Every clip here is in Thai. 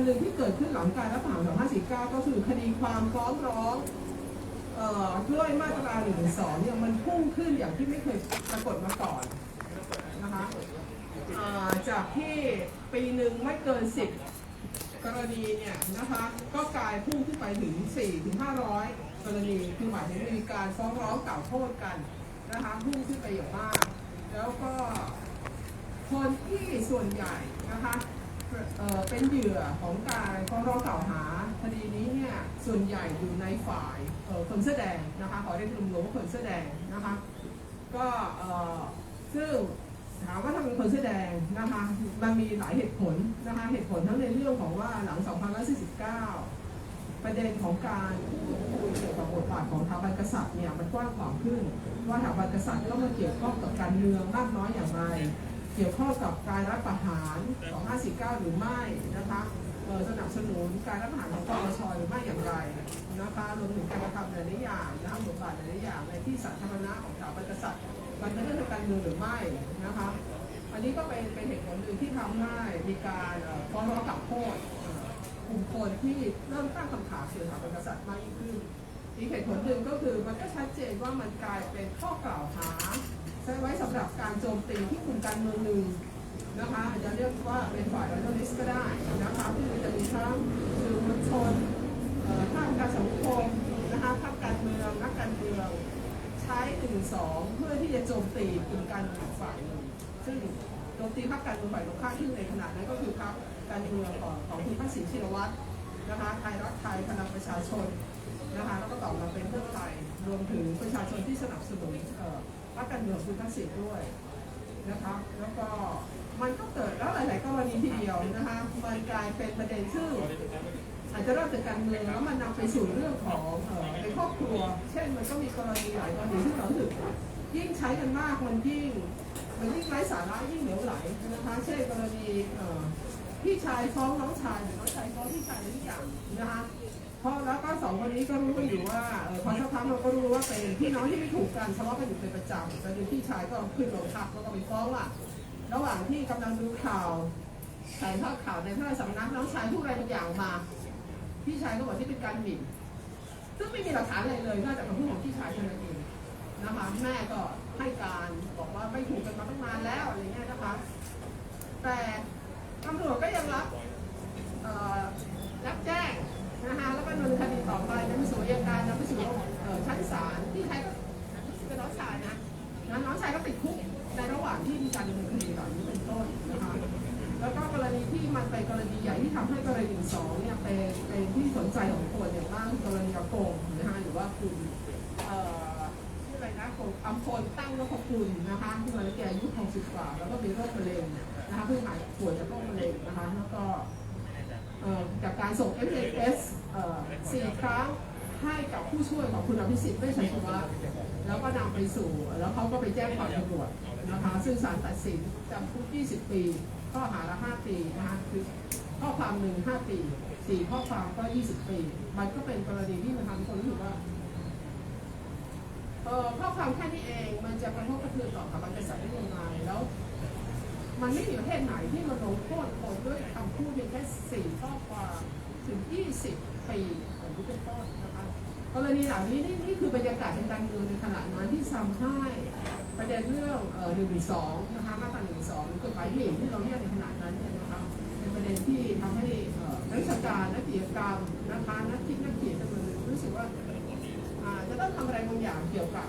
ันหนึ่งที่เกิดขึ้นหลังการรัฐประหาร2549 ก็คือคดีความฟ้องร้องเอ่อด้วยมาตรา1นึเนี่ยมันพุ่งขึ้นอย่างที่ไม่เคยปรากฏมาก่อนนะคะจากที่ปีหนึ่งไม่เกิน 10 กรณีเนี่ยนะคะก็กลายพุ่งขึ้นไปถึง 4 ถึง 500 กรณีคือหมายถึงมีการฟ้องร้องกล่าวโทษกันนะคะพุ่งขึ้นไปอย่างมาก แล้วก็คนที่ส่วนใหญ่นะคะ เอ่อเป็นเหยื่อของการฟ้องร้องกล่าวหาคดีนี้เนี่ยส่วนใหญ่อยู่ในฝ่ายเอ่อคนเสื้อแดงนะคะขอเรียกรวมๆว่าคนเสื้อแดงนะคะก็เอ่อซึ่งถามว่าทำไมเป็นคนเสื้อแดงนะคะมันมีหลายเหตุผลนะคะเหตุผลทั้งในเรื่องของว่าหลัง 2549 ประเด็นของการพูดคุยเกี่ยวกับบทบาทของสถาบันกษัตริย์เนี่ยมันกว้างขวางขึ้น ว่าสถาบันกษัตริย์ก็มาเกี่ยวข้องกับการเมืองมากน้อยอย่างไร กี่ยวข้องกับการรัฐประหาร 2549 หรือไม่นะคะเอ่อสนับสนุนการรัฐประหารของปปชหรือไม่อย่างไรนะคะรวมถึงการกระทำหลายๆอย่างนะคะบทบาทหลายๆอย่างในที่สาธารณะของสถาบันกษัตริย์มันเป็นเรื่องทางการเมืองหรือไม่นะคะ อันนี้ก็เป็นเป็นเหตุผลหนึ่งที่ทำให้มีการฟ้องร้องกล่าวโทษกลุ่มคนที่เริ่มตั้งคำถามเกี่ยวกับสถาบันกษัตริย์มากยิ่งขึ้นอีกเหตุผลหนึ่งก็คือมันก็ชัดเจนว่ามันกลายเป็นข้อกล่าวหา ช้ไว้สำหรับการโจมตีที่กลุ่มการเมืองหนึ่งนะคะอาจจะเรียกว่าเป็นฝ่ายรัฐลิสก็ได้นะคะคือจะมีทั้งสื่อมวลชนเอ่อภาคการสังคมนะคะภาคการเมืองนักการเมืองใช้หนึ่งสองเพื่อที่จะโจมตีกลุ่มการเมืองฝ่ายหนึ่งซึ่งโจมตีพรรคการเมืองฝ่ายตรงข้ามที่ในขณะนั้นก็คือพรรคการเมืองของของคุณทักษิณชินวัตรนะคะไทยรักไทยพลังประชาชนนะคะแล้วก็ต่อมาเป็นเพื่อไทยรวมถึงประชาชนที่สนับสนุน พรรคการเมืองคุณทักษิณด้วยนะคะแล้วก็มันก็เกิดแล้วหลาย ๆ กรณีทีเดียวนะคะมันกลายเป็นประเด็นซึ่งอาจจะเริ่มจากการเมืองแล้วมันนำไปสู่เรื่องของเอ่อในครอบครัว เช่นมันก็มีกรณีหลายกรณีที่เราถึกยิ่งใช้กันมากมันยิ่งมันยิ่งไร้สาระยิ่งเหลวไหลนะคะเช่นกรณีเอ่อพี่ชายฟ้องน้องชายหรือน้องชายฟ้องพี่ชายอะไรทุกอย่างนะคะ เพราะแล้วก็สองคนนี้ก็รู้กันอยู่ว่าเออพอสักพักเราก็รู้ว่าเป็นพี่น้องที่ไม่ถูกกันทะเลาะกันอยู่เป็นประจำแต่ดูพี่ชายก็ขึ้นโรงพักแล้วก็ไปฟ้องว่าระหว่างที่กำลังดูข่าวถ่ายทอดข่าวในพระราชสำนักน้องชายพูดอะไรบางอย่างมา พี่ชายก็บอกที่เป็นการหมิ่น ซึ่งไม่มีหลักฐานอะไรเลยนอกจากคำพูดของพี่ชายเท่านั้นเองนะคะแม่ก็ให้การบอกว่าไม่ถูกกันมาตั้งนานแล้วอะไรเงี้ยนะคะ แต่ตำรวจก็ยังรับ คือกรณีอากงนะคะหรือว่าคุณเอ่อชื่ออะไรนะคุณอัมพลตั้งนพคุณนะคะที่มาแล้วแกอายุ60กว่าแล้วก็มีโรคมะเร็งนะคะเพิ่งหายป่วยจากโรคมะเร็งนะคะแล้วก็เอ่อจากการส่ง f a s เอสี่ครั้งให้กับผู้ช่วยของคุณอภิสิทธิ์เวชชัยชีวะแล้วก็นำไปสู่ แล้วเขาก็ไปแจ้งความตำรวจนะคะซึ่งศาลตัดสินจำคุก 20 ปี ข้อหาละ 5 ปีนะคะคือข้อความหนึ่ง5 ปี 4ข้อความก็20ปี มันก็เป็นกรณีที่มันทำให้คนรู้สึกว่าเอ่อข้อความแค่นี้เองมันจะกระทบกระเทือนต่อสถาบันกษัตริย์ได้ยังไงแล้ว มันไม่มีประเทศไหนที่มันลงโทษคนด้วยคำพูดเพียงแค่สี่ข้อความถึง20ปีของทุกเป็นต้นนะคะกรณีเหล่านี้นี่นี่คือบรรยากาศทางการเมืองในขณะนั้นที่ทำให้ประเด็นเรื่องเอ่อหนึ่งหรือสองนะคะมาตราหนึ่งสองหรือกฎหมายหมิ่นที่เราเรียกในขณะนั้นเนี่ยนะคะ ประเด็นที่ทำให้นักวิชาการนักกิจกรรมนะคะนักคิดนักเขียนจำนวนหนึ่งรู้สึกว่าจะต้องทำอะไรบางอย่างเกี่ยวกับ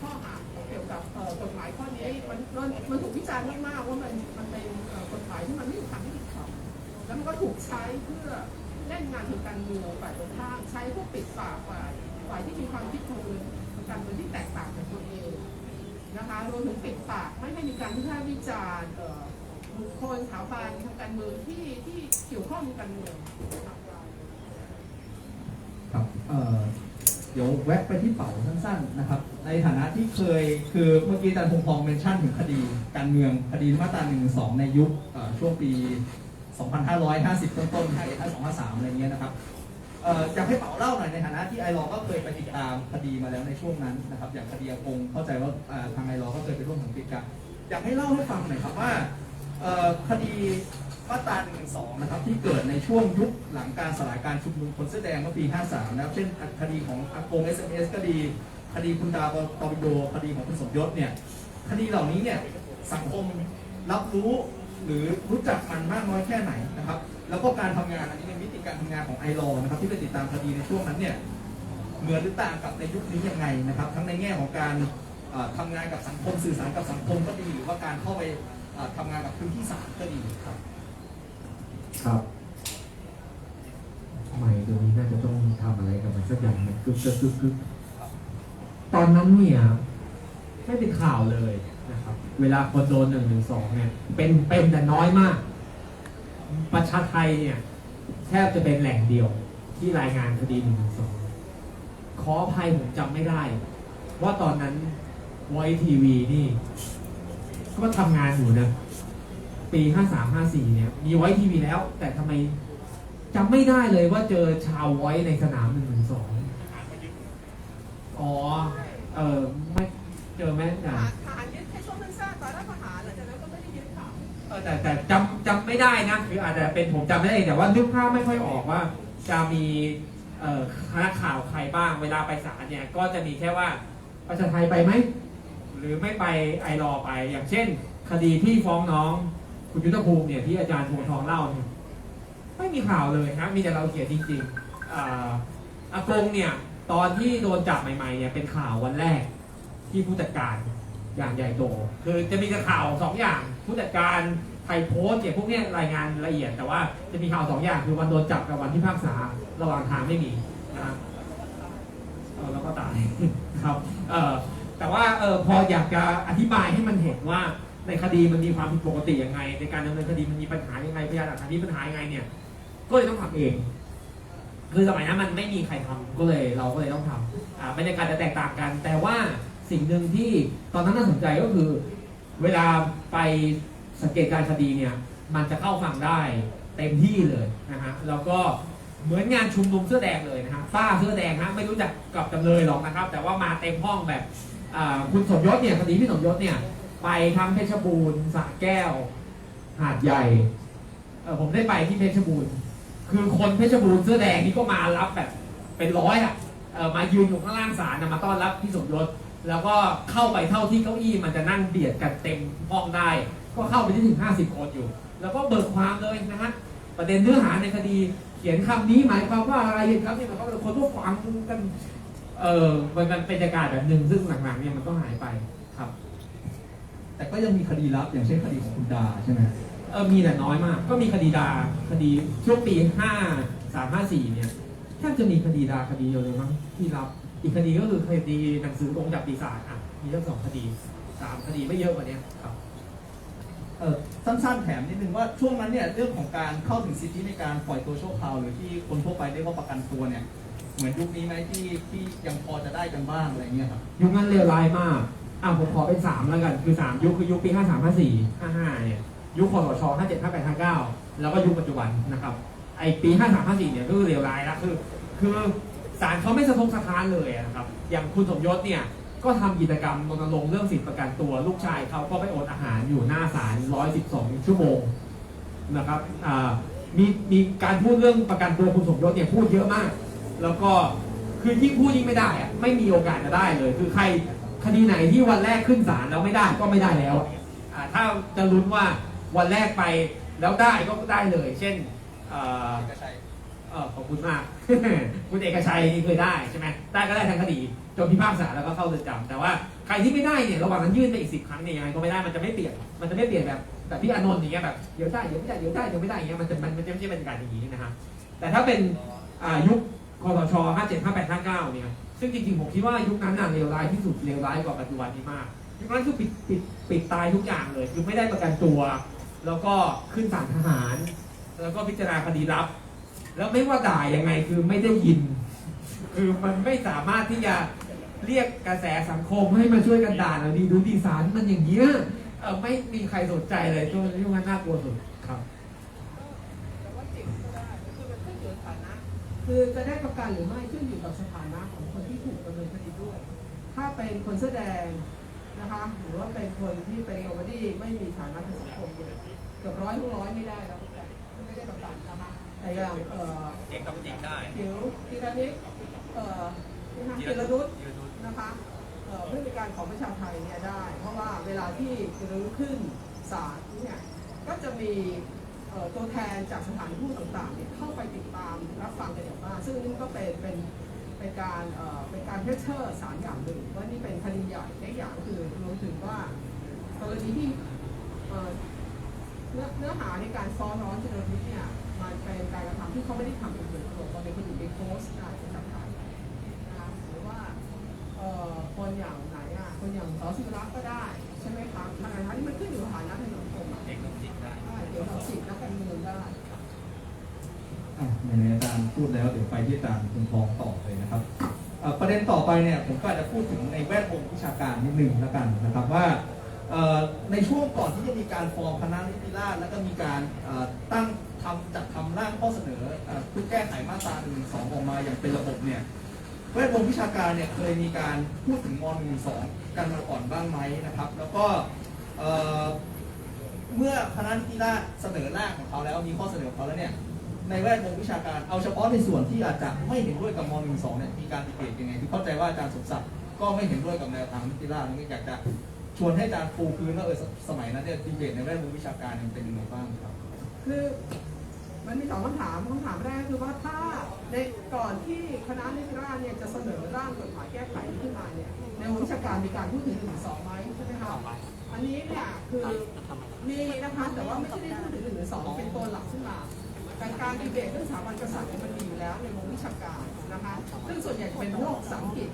ข้อหาเกี่ยวกับกฎหมายข้อนี้มันมันถูกวิจารณ์มากๆว่ามันมันเป็นกฎหมายที่มันไม่ถูกทำไม่ถูกทำแล้วมันก็ถูกใช้เพื่อเล่นงานทางการเมืองฝ่ายตรงข้ามใช้พื่อปิดปากฝ่ายฝ่ายที่มีความคิดทางการเมืองที่แตกต่างจากตัวเองนะคะรวมถึงปิดปากไม่ให้มีการวิพากษ์วิจารณ์ บุคคลสถาบันทางการเมืองที่ที่เกี่ยวข้องกับการเมืองคะครับเอ่อเดี๋ยวแวะไปที่เป๋าสั้นๆนะครับ ในฐานะที่เคยคือเมื่อกี้อาจารย์พงพองเมนชั่นถึงคดีการเมืองคดีมาตรา1นึในยุคเอ่อช่วงปี 2550 ต้นๆ5253 อะไรเงี้ยนะครับเอ่ออยากให้เป๋าเล่าหน่อยในฐานะที่ไอรอก็เคยไปติดตามคดีมาแล้วในช่วงนั้นนะครับ อย่างคดีอากงเข้าใจว่าอ่าทางไอรอก็เคยไปร่วมสังเกตการอยากให้เล่าให้ฟังหน่อยครับว่า คดีมาตรา1นึนะครับ ที่เกิดในช่วงยุคหลังการสลายการชุมนุมคนเสื้อแดงเมื่อปี 53 นะครับ เช่นคดีของอากง SMS ก็ดีคดีคุณดาวตอบิโดคดีของคุณสมยศเนี่ยคดีเหล่านี้เนี่ยสังคมรับรู้หรือรู้จักมันมากน้อยแค่ไหนนะครับ แล้วก็การทำงานอันนี้ในมิติการทำงานของไอรอนะครับ ที่ไปติดตามคดีในช่วงนั้นเนี่ยเหมือนหรือต่างกับในยุคนี้ยังไงนะครับ ทั้งในแง่ของการเอ่อทำงานกับสังคมสื่อสารกับสังคมก็ดีหรือว่าการเข้าไป ทำงานกับพื้นที่ศาลก็ดีครับครับไม่ตรงนี้น่าจะต้องทำอะไรกับมันสักอย่างหนึงกึกกึกกึกกึกตอนนั้นเนี่ยไม่เป็นข่าวเลยนะครับ เวลาคนโดนหนึ่งหนึ่งสองเนี่ยเป็นเป็นแต่น้อยมาก ประชาไทยเนี่ยแทบจะเป็นแหล่งเดียวที่รายงานคดีหนึ่งหนึ่งสองขออภัยผมจำไม่ได้ ว่าตอนนั้นวอยทีวีนี่ ก็ทำงานอยู่นะปีห้าสามห้าสี่เนี่ย มีไว้ทีวีแล้ว แต่ทำไมจำไม่ได้เลยว่าเจอชาวไว้ในสนามหนึ่งหนึ่งสองอ๋อ เออไม่เจอไหมอะทหารยึดแค่ช่วงสั้นๆตอนรัฐประหารหลังจากนั้นก็ไม่ได้ยึดค่ะเออแต่แต่จำจำไม่ได้นะคืออาจจะเป็นผมจำไม่ได้แต่ว่านึกภาพไม่ค่อยออกว่า จะมีเอ่อคณะข่าวใครบ้างเวลาไปศาลเนี่ย ก็จะมีแค่ว่าประชาไทยไปไหม หรือไม่ไปไอรอไป อย่างเช่น คดีที่ฟ้องน้อง คุณยุทธภูมิเนี่ยที่อาจารย์พวงทองเล่าเนี่ยไม่มีข่าวเลยนะมีแต่เราเขียนจริงๆอาอากงเนี่ยตอนที่โดนจับใหม่ๆเนี่ยเป็นข่าววันแรกที่ผู้จัดการอย่างใหญ่โต คือจะมีแต่ข่าวสองอย่างผู้จัดการไทยโพสต์เนี่ยพวกนี้รายงานละเอียด แต่ว่าจะมีข่าวสองอย่างคือวันโดนจับกับวันที่ภาคษาระหว่างทางไม่มีนะครับเออแล้วก็ตายครับ เออ แต่ว่าเออพออยากจะอธิบายให้มันเห็นว่าในคดีมันมีความผิดปกติยังไง ในการดำเนินคดีมันมีปัญหายังไงพยานหลักฐานมีปัญหายังไงเนี่ย ก็เลยต้องทำเอง คือสมัยนั้นมันไม่มีใครทำก็เลยเราก็เลยต้องทำอ่าบรรยากาศจะแตกต่างกัน แต่ว่าสิ่งหนึ่งที่ตอนนั้นน่าสนใจก็คือ เวลาไปสังเกตการคดีเนี่ย มันจะเข้าฟังได้เต็มที่เลยนะฮะแล้วก็เหมือนงานชุมนุมเสื้อแดงเลยนะฮะฝ้าเสื้อแดงฮะไม่รู้จักกับจำเลยหรอกนะครับ แต่ว่ามาเต็มห้องแบบ คุณสมยศเนี่ยคดีพี่สมยศเนี่ย ไปทั้งเพชรบูรณ์สระแก้ว หาดใหญ่ผมได้ไปที่เพชรบูรณ์ คือคนเพชรบูรณ์เสื้อแดงนี่ก็มารับแบบเป็นร้อยอะมายืนอยู่ข้างล่างศาลมาต้อนรับพี่สมยศแล้วก็เข้าไปเท่าที่เก้าอี้มันจะนั่งเบียดกันเต็มห้องได้ ก็เข้าไปที่ถึง 50 คนอยู่ แล้วก็เบิกความเลยนะฮะประเด็นเนื้อหาในคดีเขียนคำนี้หมายความว่าอะไรครับนี่หมายความว่าคนก็ฟังกัน เออมันมันเป็นบรรยากาศแบบหนึ่งซึ่งหลังๆเนี่ยมันก็หายไปครับ แต่ก็ยังมีคดีลับอย่างเช่นคดีของคุณดาใช่ไหมเออมีแต่น้อยมาก ก็มีคดีดาคดีช่วงปี5 3 5 4เนี่ยแทบจะมีคดีดาคดีเดียวเลยมั้งที่รับ อีกคดีก็คือคดีหนังสือตรงจับปีศาจอะมีทั้งสองคดีสามคดีไม่เยอะกว่านี้ครับเออสั้นๆแถมนิดนึงว่าช่วงนั้นเนี่ยเรื่องของการเข้าถึงสิทธิในการปล่อยตัวชั่วคราวหรือที่คนทั่วไปเรียกว่าประกันตัวเนี่ย เหมือนยุคนี้ไหมที่ที่ยังพอจะได้กันบ้างอะไรเงี้ยครับ ยุคนั้นเลวร้ายมาก อะผมขอเป็นสามแล้วกัน คือสามยุคคือยุคปีห้าสามห้าสี่ห้าห้าเนี่ย ยุคคอสชห้าเจ็ดห้าแปดห้าเก้าแล้วก็ยุคปัจจุบันนะครับ ไอปีห้าสามห้าสี่เนี่ยก็คือเลวร้ายแล้วคือ คือศาลเขาไม่สะทกสะท้านเลยนะครับ อย่างคุณสมยศเนี่ย ก็ทำกิจกรรมรณรงค์เรื่องสิทธิประกันตัว ลูกชายเขาก็ไปอดอาหารอยู่หน้าศาล112ชั่วโมงนะครับ อ่า มีมีการพูดเรื่องประกันตัวคุณสมยศเนี่ยพูดเยอะมาก แล้วก็คือยิ่งพูดยิ่งไม่ได้อะไม่มีโอกาสจะได้เลย คือใครคดีไหนที่วันแรกขึ้นศาลแล้วไม่ได้ก็ไม่ได้แล้วอ่าถ้าจะลุ้นว่าวันแรกไปแล้วได้ก็ได้เลย เช่นเอ่อเออขอบคุณมาก คุณเอกชัยนี่เคยได้ใช่ไหมได้ก็ได้ทางคดีจนพิพากษาแล้วก็เข้าเรือนจำแต่ว่าใครที่ไม่ได้เนี่ยระหว่างนั้นยื่นไปอีกสิบครั้งเนี่ยยังไงก็ไม่ได้มันจะไม่เปลี่ยนมันจะไม่เปลี่ยนแบบแบบพี่อานนท์อย่างเงี้ยแบบเดี๋ยวได้เดี๋ยวไม่ได้เดี๋ยวได้เดี๋ยวไม่ได้อย่างเงี้ยมันจะมันมันจะไม่ใช่บรรยากาศอย่างนี้นะครับแต่ถ้าเป็นอ่ายุค คอสช57 58 59เนี่ยซึ่งจริงๆผมคิดว่ายุคนั้นน่ะเลวร้ายที่สุดเลวร้ายกว่าปัจจุบันนี้มาก ยุคนั้นคือปิดปิดปิดตายทุกอย่างเลยคือไม่ได้ประกันตัว แล้วก็ขึ้นศาลทหาร แล้วก็พิจารณาคดีลับ แล้วไม่ว่าด่ายังไงคือไม่ได้ยิน คือมันไม่สามารถที่จะเรียกกระแสสังคมให้มาช่วยกันด่าหน่อยดีดูดีสารมันอย่างเงี้ยเออไม่มีใครสนใจเลยช่วงช่วงนั้นน่ากลัวสุดครับ แต่ว่าจริงก็ได้คือมันขึ้นอยู่กับฐานะ คือจะได้ประกันหรือไม่ขึ้นอยู่กับสถานะของคนที่ถูกดำเนินคดีด้วย ถ้าเป็นคนแสอแดงนะคะหรือว่าเป็นคนที่เป็นโอเวอร์ดี้ไม่มีฐานะทางสังคมเนี่ยจกือบร้อยทุกร้อยไม่ได้แล้วแต่ไม่ได้ประกันนะคะแต่อย่างเอ่อเอกต้องจริงได้ผิวทีละนิดเอ่อนะคะทีละนุษยืนนุชนะคะเอ่อพฤติการของประชาไทยเนี่ยได้ เพราะว่าเวลาที่จะรื้อขึ้นศาลเนี่ยก็จะมีเอ่อ ตัวแทนจากสถานทูตต่างๆเนี่ยเข้าไปติดตามรับฟังกันอย่างมากซึ่งนี่ก็เป็นเป็นเป็นการเป็นการเพชเชอร์สารอย่างหนึ่งว่านี่เป็นคดีใหญ่และอีกอย่างคือรวมถึงว่ากรณีที่เนื้อเนื้อหาในการฟ้องร้องจรวิทย์เนี่ยมันเป็นการกระทำที่เขาไม่ได้ทำเป็นส่วนตัวมันเป็นคนอื่นไปโพสต์ได้เป็นสำคัญนะคะหรือว่าคนอย่างไหนอะคนอย่างสอศิรักษ์ก็ได้ ใช่ไหมคะทางนั้นที่มันขึ้นอยู่กับฐานะทาง เอกต้องจริงได้ได้เกี่ยวกับสิทธินักการเมืองได้อะในอาจารย์พูดแล้วเดี๋ยวไปที่อาจารย์คุณทองต่อเลยนะครับอ่อประเด็นต่อไปเนี่ยผมก็จะพูดถึงในแวดวงวิชาการนิดหนึ่งแล้วกันนะครับว่าเอ่อในช่วงก่อนที่จะมีการฟอร์มคณะนิติราษฎร์แล้วก็มีการเอ่อตั้งทำจัดทำร่างข้อเสนอเอ่อเพื่อแก้ไขมาตรา1นึออกมาอย่างเป็นระบบเนี่ยแวดวงวิชาการเนี่ยเคยมีการพูดถึงม .112 กันมาก่อนบ้างไหมนะครับ แล้วก็เอ่อ เมื่อคณะนิติราษฎร์เสนอร่างของเขาแล้วมีข้อเสนอของเขาแล้วเนี่ยในแวดวงวิชาการเอาเฉพาะในส่วนที่อาจจะไม่เห็นด้วยกับม .12 เนี่ยมีการดีเบตยังไงคือเข้าใจว่าอาจารย์สมศักดิ์ก็ไม่เห็นด้วยกับแนวทางนิติราษฎร์นี่อยากจะชวนให้อาจารย์ปูพื้นว่าเออสมัยนั้นเนี่ยดีเบตในแวดวงวิชาการเนี่ยเป็นยังไงบ้างครับคือมันมีสองคำถามคำถามแรกคือว่าถ้าในก่อนที่คณะนิติราษฎร์เนี่ยจะเสนอร่างกฎหมายแก้ไขขึ้นมาเนี่ยในวงวิชาการมีการพูดถึงหนึ่งสองไหมใช่ไหมคะ อันนี้เนี่ยคือมีนะคะแต่ว่าไม่ใช่ได้พูดถึงหนึ่งสองเป็นตัวหลักขึ้นมาแต่การดีเบตเรื่องสถาบันกษัตริย์เนี่ยมันมีอยู่แล้วในวงวิชาการนะคะซึ่งส่วนใหญ่จะเป็นโลกสังกฤษ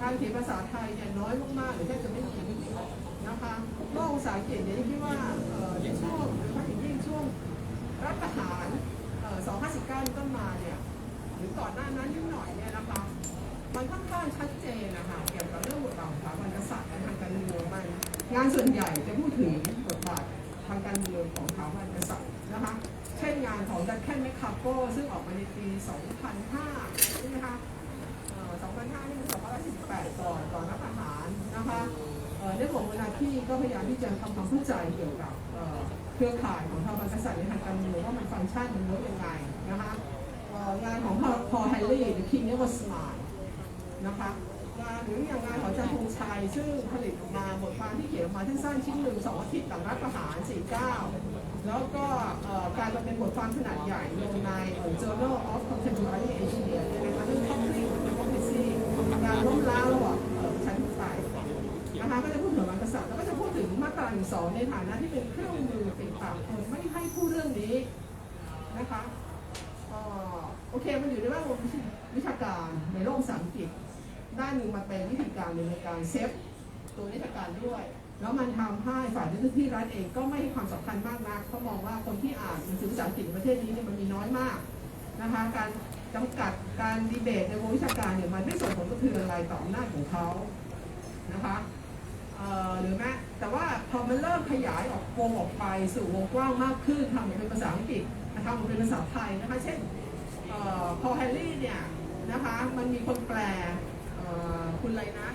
การเขียนภาษาไทยเนี่ยน้อยมากๆหรือแทบจะไม่มีนะคะโลกภาษาอังกฤษเนี่ยที่ว่าเอ่อในช่วงโดยเฉพาะอย่างยิ่งช่วงรัฐประหารเอ่อ259นี่ต้นมาเนี่ยหรือก่อนหน้านั้นนิดหน่อยเนี่ยนะคะมันค่อนข้างชัดเจนนะคะเกี่ยวกับเรื่องบทบาทของสถาบันกษัตริย์ในทางการเมืองมัน งานส่วนใหญ่จะพูดถึงบทบาททางการเมืองของสถาบันกษัตริย์นะคะ เช่นงานของดัคแคนแมคคาโกซึ่งออกมาในปี 2005 ใช่ไหมคะ2005นี่มัน2548ก่อนก่อนรัฐประหารนะคะเอ่อในของเวลาที่ก็พยายามที่จะทำความเข้าใจเกี่ยวกับเครือข่ายของทางกษัตริย์ในทางการเมืองว่ามันฟังก์ชันมันเวิร์กยังไงนะคะงานของพอแฮร์รี่หรือ King Never Smile นะคะ หรืออย่างงานของอาจารย์ธงชัยซึ่งผลิตออกมาบทความที่เขียนออกมาสั้นๆชิ้นหนึ่งสองอาทิตย์หลังรัฐประหาร 49 แล้วก็กายมาเป็นบทความขนาดใหญ่ลงใน Journal of Contemporary Engineer ในนะคะเรื่อง Conflict Democracy การล้มล้างระหว่างเอ่อประชาธิปไตยนะคะก็จะพูดถึงมหากษัตริย์แล้วก็จะพูดถึงมาตราหนึ่งสองในฐานะที่เป็นเครื่องมือปิดปากคนไม่ให้พูดเรื่องนี้นะคะโอเคมันอยู่ในแวดวงวิชาการในโลกภาษาอังกฤษ ด้านหนึ่งมันเป็นวิธีการในการเซฟตัวนิติการด้วย แล้วมันทำให้ฝ่ายเจ้าหน้าที่รัฐเองก็ไม่ให้ความสำคัญมากนักเขามองว่าคนที่อ่านหนังสือภาษาอังกฤษประเทศนี้เนี่ยมันมีน้อยมากนะคะการจำกัดการดีเบตในวงวิชาการเนี่ยมันไม่ส่งผลกระเทือนอะไรต่ออำนาจของเขานะคะหรือแม้แต่ว่าพอมันเริ่มขยายออกวงออกไปสู่วงกว้างมากขึ้นทำเป็นภาษาอังกฤษนะคะมันเป็นภาษาไทยนะคะ เช่นออพอแฮร์รี่เนี่ยนะคะมันมีคนแปล คุณอะไรนะ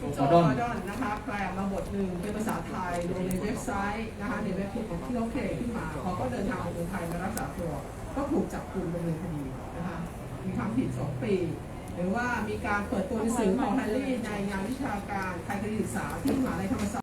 คุณโจโออดอนอดอนนะคะแปลมาบทหนึ่งเป็นภาษาไทยลงในเว็บไซต์นะคะในเว็บที่ของที่เขาเคลขึ้นมาเขาก็เดินทางมาเมืองไทยมารักษาตัวก็ถูกจับกลุ่มดำเนินคดีนะคะมีความผิดสองปีหรือว่ามีการเปิดตัวหนังสือของแฮร์รี่ในงานวิชาการไทยคดีศึกษาที่มหาลัยธรรมศาสตร์